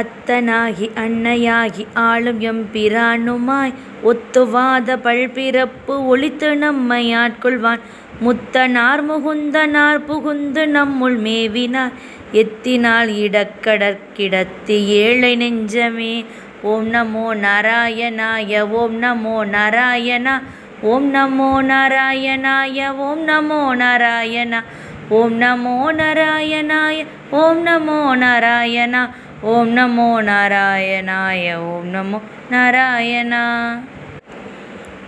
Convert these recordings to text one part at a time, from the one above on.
அத்தனாகி அன்னையாகி ஆளும் எம்பிரானுமாய் ஒத்துவாத பல்பிறப்பு ஒழித்து நம்மை ஆட்கொள்வான். முத்தனார் முகுந்தனார் புகுந்து நம்முள் மேவினார். எத்தினால் இடக்கடற்கிடத்தி ஏழை நெஞ்சமே. ஓம் நமோ நாராயணாய ஓம் நமோ நாராயணா. ஓம் நமோ நாராயணாய ஓம் நமோ நாராயணா. ஓம் நமோ நாராயணாய ஓம் நமோ நாராயணா. ஓம் நமோ நாராயணாய ஓம் நமோ நாராயணா.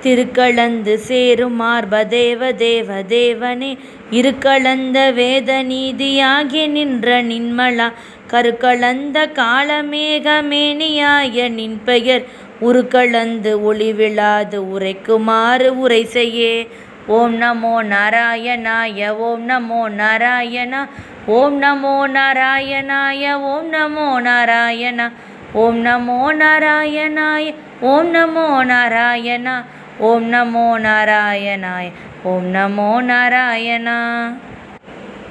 திருக்களந்து சேரும் மார்ப தேவ தேவ தேவனே இருக்களந்த வேத நீதியாகி நின்ற நின்மலா கருக்களந்த காலமேகமேனியாய நின் பெயர் உருக்களந்து ஒளிவிழாது உரைக்குமாறு உரை செய்யே ஓம் நமோ நாராயணாய ஓம் நமோ நாராயணா. ஓம் நமோ நாராயணாய ஓம் நமோ நாராயணா ஓம் நமோ நாராயணாய ஓம் நமோ நாராயணா ஓம் நமோ நாராயணாய ஓம் நமோ நாராயணா.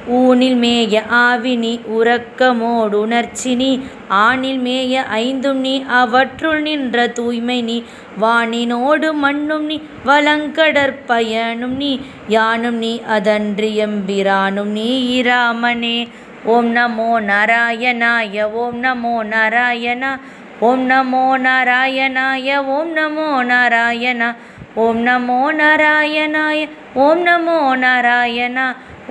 ஊனில் மேய ஆவினி உறக்கமோடுணர்ச்சினி ஆனில் மேய ஐந்தும் நீ அவற்றுள் நின்ற தூய்மை நீ வானினோடு மண்ணும் நீ வலங்கடற்பயனும் நீ யானும் நீ அதன்றி எம்பிரானும் நீ இராமனே. ஓம் நமோ நாராயணாய ஓம் நமோ நாராயணா ஓம் நமோ நாராயணாய ஓம் நமோ நாராயணா ஓம் நமோ நாராயணாய ॐ नमो नारायण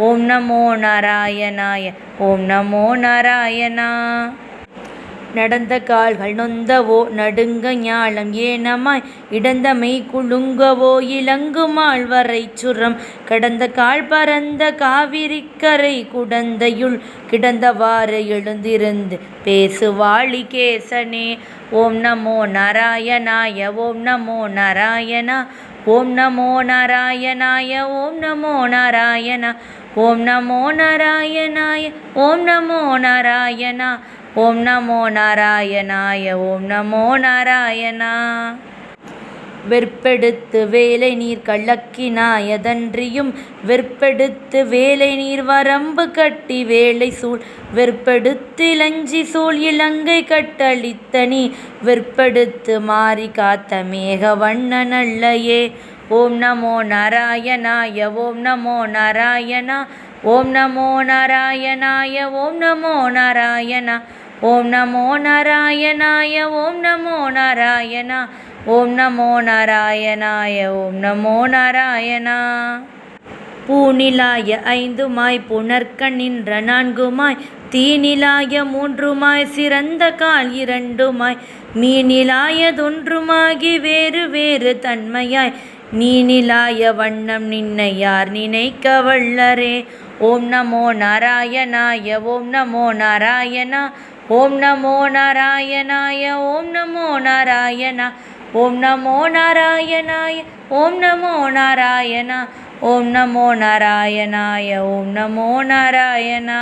ॐ नमो नारायणाय ॐ नमो नारायण நடந்த கால்கள் நொந்தவோ நடுங்க ஞாலம் ஏனமாய் இடந்த மெய் குலுங்கவோ இலங்குமாள் வரை சுரம். கடந்த கால் பறந்த காவிரிக்கரை குடந்தையுள் கிடந்தவாறு எழுந்திருந்து பேசுவாளி கேசனே ஓம் நமோ நாராயணாய ஓம் நமோ நாராயணா ஓம் நமோ நாராயணாய ஓம் நமோ நாராயணா ஓம் நமோ நாராயணாய ஓம் நமோ நாராயணா ஓம் நமோ நாராயணாய ஓம் நமோ நாராயணா. வெற்பெடுத்து வேலை நீர் கள்ளக்கினாயதன்றியும் வெற்பெடுத்து வேலை நீர் வரம்பு கட்டி வேலை சூழ் வெற்பெடுத்து இளஞ்சி சூழ் இலங்கை கட்டளித்தனி வெற்பெடுத்து மாறி காத்த மேக வண்ண நல்லையே. ஓம் நமோ நாராயணாய ஓம் நமோ நாராயணா. ஓம் நமோ நாராயணாய ஓம் நமோ நாராயணா. ஓம் நமோ நாராயணாய ஓம் நமோ நாராயணா ஓம் நமோ நாராயணாய ஓம் நமோ நாராயணா. பூநிலாய ஐந்துமாய் புணர்க்க நின்ற நான்குமாய் தீநிலாய மூன்றுமாய் சிறந்த கால் இரண்டுமாய் மீனிலாயதொன்றுமாகி வேறு வேறு தன்மையாய் நீனிலாய வண்ணம் நின்னை யார் நினைக்க வல்லரே. ஓம் நமோ நாராயணாய ஓம் நமோ நாராயணா ஓம் நமோ நாராயணாய ஓம் நமோ நாராயணா ஓம் நமோ நாராயணாய ஓம் நமோ நாராயணா ஓம் நமோ நாராயணாய ஓம் நமோ நாராயணா.